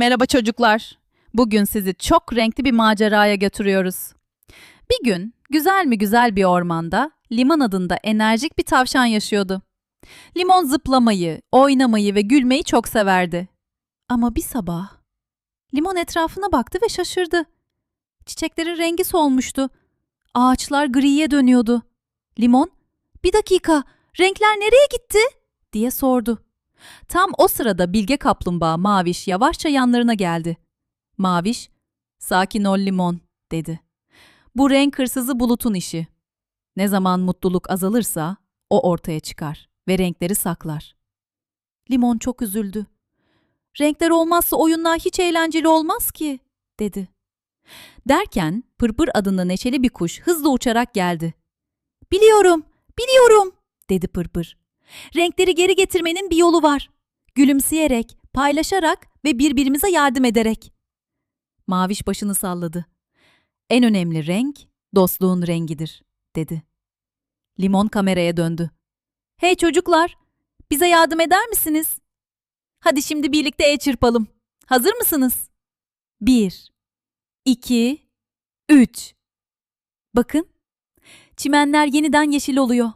Merhaba çocuklar. Bugün sizi çok renkli bir maceraya götürüyoruz. Bir gün güzel mi güzel bir ormanda Limon adında enerjik bir tavşan yaşıyordu. Limon zıplamayı, oynamayı ve gülmeyi çok severdi. Ama bir sabah Limon etrafına baktı ve şaşırdı. Çiçeklerin rengi solmuştu. Ağaçlar griye dönüyordu. Limon, "Bir dakika, renkler nereye gitti?" diye sordu. Tam o sırada bilge kaplumbağa Maviş yavaşça yanlarına geldi. Maviş, sakin ol limon, dedi. Bu renk hırsızı bulutun işi. Ne zaman mutluluk azalırsa o ortaya çıkar ve renkleri saklar. Limon çok üzüldü. Renkler olmazsa oyunlar hiç eğlenceli olmaz ki, dedi. Derken Pırpır adında neşeli bir kuş hızla uçarak geldi. Biliyorum, biliyorum, dedi Pırpır. Renkleri geri getirmenin bir yolu var. Gülümseyerek, paylaşarak ve birbirimize yardım ederek. Maviş başını salladı. En önemli renk dostluğun rengidir, dedi. Limon kameraya döndü. Hey çocuklar, bize yardım eder misiniz? Hadi şimdi birlikte el çırpalım. Hazır mısınız? Bir, iki, üç. Bakın, çimenler yeniden yeşil oluyor.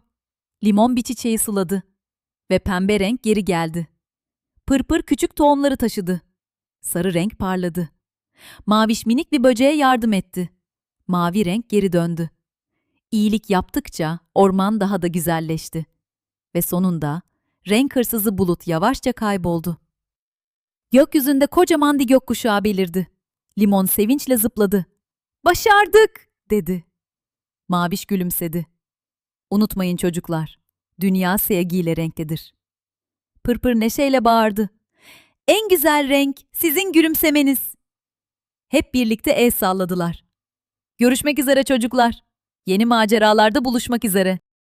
Limon bir çiçeği suladı ve pembe renk geri geldi. Pırpır küçük tohumları taşıdı. Sarı renk parladı. Maviş minik bir böceğe yardım etti. Mavi renk geri döndü. İyilik yaptıkça orman daha da güzelleşti. Ve sonunda renk hırsızı bulut yavaşça kayboldu. Gökyüzünde kocaman bir gökkuşağı belirdi. Limon sevinçle zıpladı. Başardık, dedi. Maviş gülümsedi. Unutmayın çocuklar, dünya sevgiyle renklidir. Pırpır neşeyle bağırdı. En güzel renk sizin gülümsemeniz. Hep birlikte el salladılar. Görüşmek üzere çocuklar. Yeni maceralarda buluşmak üzere.